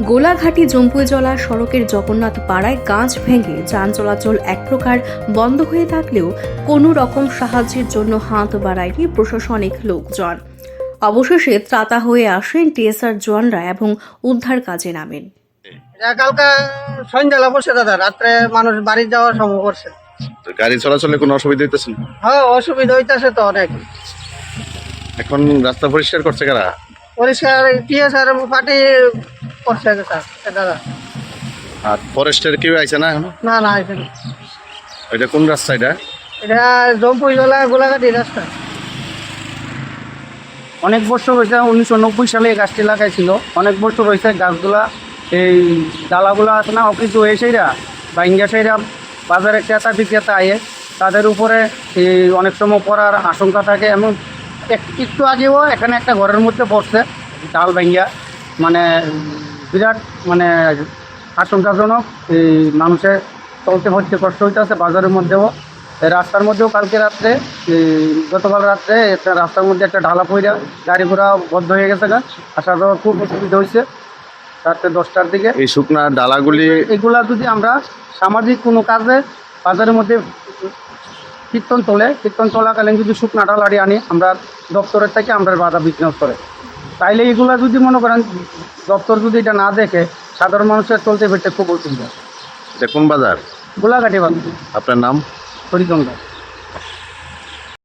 গোলাঘাটি জম্পুজলা সড়কের জগন্নাথ পাড়ায় গাছ ভেঙে যান চলাচল এক প্রকার বন্ধ হয়ে থাকলেও কোনো রকম সাহায্যের জন্য হাত বাড়ায়নি প্রশাসনিক লোকজন। অবশেষে ত্রাতা হয়ে আসেন টিএসআর জওয়ানরা এবং উদ্ধার কাজে নামেন। কালকে সন্ধ্যাবেলা পড়ছে দাদা রাত্রে মানুষ বাড়ি যাওয়ার সময় করছে গাড়ি চলাচলে কোনো অসুবিধা হইতেছে না? হ্যাঁ অসুবিধা হইতেছে তো অনেক। এখন রাস্তা পরিষ্কার করছে কারা? পরিষ্কার টিএসআর পার্টি করছে স্যার দাদা। আর ফরেস্টের কেউ আইছে না এখন? না না এখানে এটা কোন রাস্তা এটা? এটা জম্পুই জলা গোলাঘাটি রাস্তা। অনেক বছর হয়েছে উনিশশো নব্বই সালে এই গাছটি লাগাইছিল। অনেক বছর হয়েছে গাছগুলা এই ডালাগুলা আছে না অফিস হয়েছেইরা বা ইংরেজেরা বাজারে ক্রেতা বিক্রেতা আয়ে। তাদের উপরে এই অনেক সময় পড়ার আশঙ্কা থাকে এমন এক- একটু আগেও এখানে একটা ঘরের মধ্যে পড়ছে ডাল ভাঙ্গিয়া মানে বিরাট মানে আশঙ্কাজনক। এই মানুষের চলতে হচ্ছে কষ্ট হইতেছে বাজারের মধ্যেও। এই রাস্তার মধ্যেও কালকে রাত্রে এই গতকাল রাত্রে একটা রাস্তার মধ্যে একটা ঢালা পইরা গাড়ি ঘোড়া বন্ধ হয়ে গেছে গা। আসা যাওয়া খুব অসুবিধা হয়েছে রাত্রে দশটার দিকে। এই শুকনা ডালাগুলি এগুলা যদি আমরা সামাজিক কোনো কাজে বাজারের মধ্যে কীর্তন তোলে কীর্তন চলাকালীন যদি শুকনা ডালাড়ি আনি আমরা দপ্তরের থেকে আমরা বাধা বিঘ্ন করে। তাইলে এগুলা যদি মনে করেন দপ্তর যদি এটা না দেখে সাধারণ মানুষের চলতে ফিরতে খুব অসুবিধা। এটা কোন বাজার? গোলাঘাটি বাজার। আপনার নাম? হরিচন্দ্র